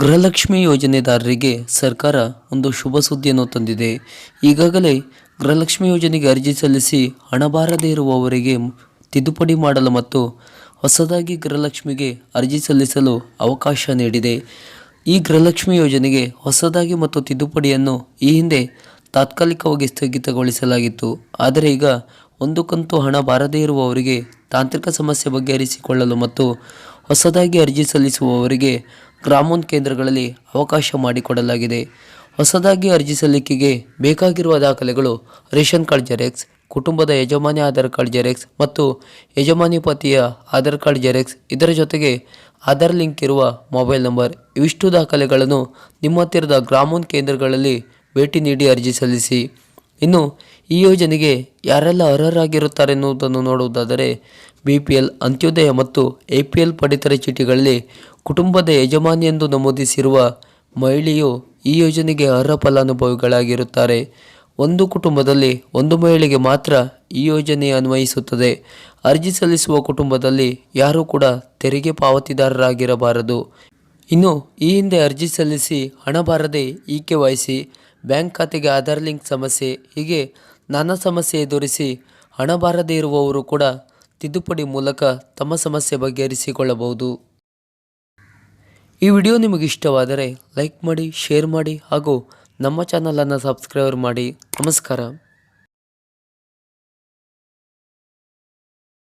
ಗೃಹಲಕ್ಷ್ಮಿ ಯೋಜನೆದಾರರಿಗೆ ಸರ್ಕಾರ ಒಂದು ಶುಭ ಸುದ್ದಿಯನ್ನು ತಂದಿದೆ. ಈಗಾಗಲೇ ಗೃಹಲಕ್ಷ್ಮಿ ಯೋಜನೆಗೆ ಅರ್ಜಿ ಸಲ್ಲಿಸಿ ಹಣ ಬಾರದೇ ಇರುವವರಿಗೆ ತಿದ್ದುಪಡಿ ಮಾಡಲು ಮತ್ತು ಹೊಸದಾಗಿ ಗೃಹಲಕ್ಷ್ಮಿಗೆ ಅರ್ಜಿ ಸಲ್ಲಿಸಲು ಅವಕಾಶ ನೀಡಿದೆ. ಈ ಗೃಹಲಕ್ಷ್ಮಿ ಯೋಜನೆಗೆ ಹೊಸದಾಗಿ ಮತ್ತು ತಿದ್ದುಪಡಿಯನ್ನು ಈ ಹಿಂದೆ ತಾತ್ಕಾಲಿಕವಾಗಿ ಸ್ಥಗಿತಗೊಳಿಸಲಾಗಿತ್ತು. ಆದರೆ ಈಗ ಒಂದು ಕಂತು ಹಣ ಬಾರದೇ ಇರುವವರಿಗೆ ತಾಂತ್ರಿಕ ಸಮಸ್ಯೆ ಬಗೆಹರಿಸಿಕೊಳ್ಳಲು ಮತ್ತು ಹೊಸದಾಗಿ ಅರ್ಜಿ ಸಲ್ಲಿಸುವವರಿಗೆ ಗ್ರಾಮೋನ್ ಕೇಂದ್ರಗಳಲ್ಲಿ ಅವಕಾಶ ಮಾಡಿಕೊಡಲಾಗಿದೆ. ಹೊಸದಾಗಿ ಅರ್ಜಿ ಸಲ್ಲಿಕೆಗೆ ಬೇಕಾಗಿರುವ ದಾಖಲೆಗಳು ರೇಷನ್ ಕಾರ್ಡ್ ಜೆರಾಕ್ಸ್, ಕುಟುಂಬದ ಯಜಮಾನಿ ಆಧಾರ್ ಕಾರ್ಡ್ ಜೆರಾಕ್ಸ್ ಮತ್ತು ಯಜಮಾನಿ ಪತಿಯ ಆಧಾರ್ ಕಾರ್ಡ್ ಜೆರಾಕ್ಸ್. ಇದರ ಜೊತೆಗೆ ಆಧಾರ್ ಲಿಂಕ್ ಇರುವ ಮೊಬೈಲ್ ನಂಬರ್. ಇವಿಷ್ಟು ದಾಖಲೆಗಳನ್ನು ನಿಮ್ಮ ಹತ್ತಿರದ ಗ್ರಾಮೋನ್ ಕೇಂದ್ರಗಳಲ್ಲಿ ಭೇಟಿ ನೀಡಿ ಅರ್ಜಿ ಸಲ್ಲಿಸಿ. ಇನ್ನು ಈ ಯೋಜನೆಗೆ ಯಾರೆಲ್ಲ ಅರ್ಹರಾಗಿರುತ್ತಾರೆ ಎನ್ನುವುದನ್ನು ನೋಡುವುದಾದರೆ ಬಿ ಪಿ ಎಲ್ ಅಂತ್ಯೋದಯ ಮತ್ತು ಎ ಪಿ ಎಲ್ ಪಡಿತರ ಚೀಟಿಗಳಲ್ಲಿ ಕುಟುಂಬದ ಯಜಮಾನಿ ಎಂದು ನಮೂದಿಸಿರುವ ಮಹಿಳೆಯು ಈ ಯೋಜನೆಗೆ ಅರ್ಹ ಫಲಾನುಭವಿಗಳಾಗಿರುತ್ತಾರೆ. ಒಂದು ಕುಟುಂಬದಲ್ಲಿ ಒಂದು ಮಹಿಳೆಗೆ ಮಾತ್ರ ಈ ಯೋಜನೆ ಅನ್ವಯಿಸುತ್ತದೆ. ಅರ್ಜಿ ಸಲ್ಲಿಸುವ ಕುಟುಂಬದಲ್ಲಿ ಯಾರೂ ಕೂಡ ತೆರಿಗೆ ಪಾವತಿದಾರರಾಗಿರಬಾರದು. ಇನ್ನು ಈ ಹಿಂದೆ ಅರ್ಜಿ ಸಲ್ಲಿಸಿ ಹಣ ಬಾರದೆ ಈಕೆ ಕೆ ವಹಿಸಿ ಬ್ಯಾಂಕ್ ಖಾತೆಗೆ ಆಧಾರ್ ಲಿಂಕ್ ಸಮಸ್ಯೆ, ಹೀಗೆ ನಾನಾ ಸಮಸ್ಯೆ ಎದುರಿಸಿ ಹಣ ಬಾರದೇ ಇರುವವರು ಕೂಡ ತಿದ್ದುಪಡಿ ಮೂಲಕ ತಮ್ಮ ಸಮಸ್ಯೆ ಬಗೆಹರಿಸಿಕೊಳ್ಳಬಹುದು. ಈ ವಿಡಿಯೋ ನಿಮಗೆ ಇಷ್ಟವಾದರೆ ಲೈಕ್ ಮಾಡಿ, ಶೇರ್ ಮಾಡಿ ಹಾಗೂ ನಮ್ಮ ಚಾನಲನ್ನು ಸಬ್ಸ್ಕ್ರೈಬರ್ ಮಾಡಿ. ನಮಸ್ಕಾರ.